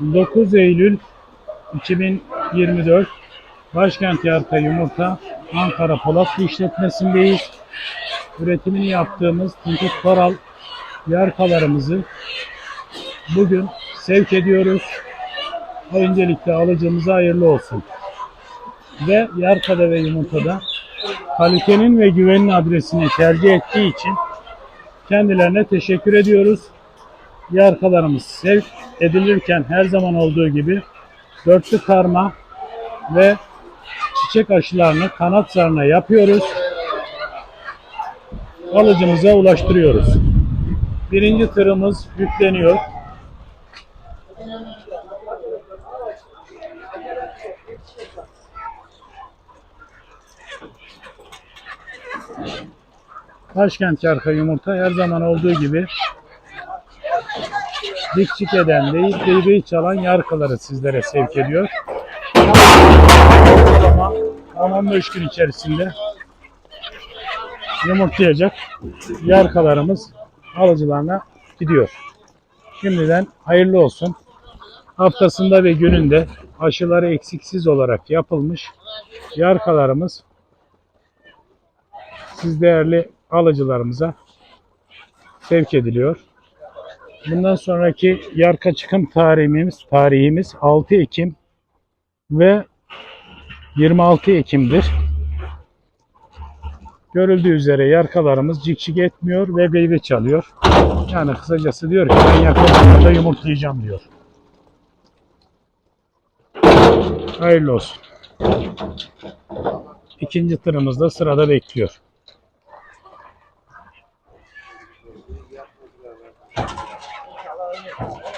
9 Eylül 2024 Başkent Yarka Yumurta Ankara Polatlı işletmesindeyiz. Üretimini yaptığımız Tuntut Koral yarkalarımızı bugün sevk ediyoruz. Öncelikle alıcımıza hayırlı olsun. Ve yarkada ve yumurtada kalitenin ve güvenin adresini tercih ettiği için kendilerine teşekkür ediyoruz. Yarkalarımız sevk edilirken her zaman olduğu gibi dörtlü karma ve çiçek aşılarını kanat zarına yapıyoruz. Alıcımıza ulaştırıyoruz. Birinci tırımız yükleniyor. Başkent Yarka Yumurta her zaman olduğu gibi dikçik eden değil, beybeyi çalan yarkaları sizlere sevk ediyor. Ama 10-15 gün içerisinde yumurtlayacak yarkalarımız alıcılarına gidiyor. Şimdiden hayırlı olsun. Haftasında ve gününde aşıları eksiksiz olarak yapılmış yarkalarımız siz değerli alıcılarımıza sevk ediliyor. Bundan sonraki yarka çıkım tarihimiz tarihimiz 6 Ekim ve 26 Ekim'dir. Görüldüğü üzere yarkalarımız cikcik etmiyor ve beybe çalıyor. Yani kısacası diyor ki ben yakın zamanda yumurtlayacağım diyor. Hayırlı olsun. İkinci tırımız da sırada bekliyor. Oh, yeah.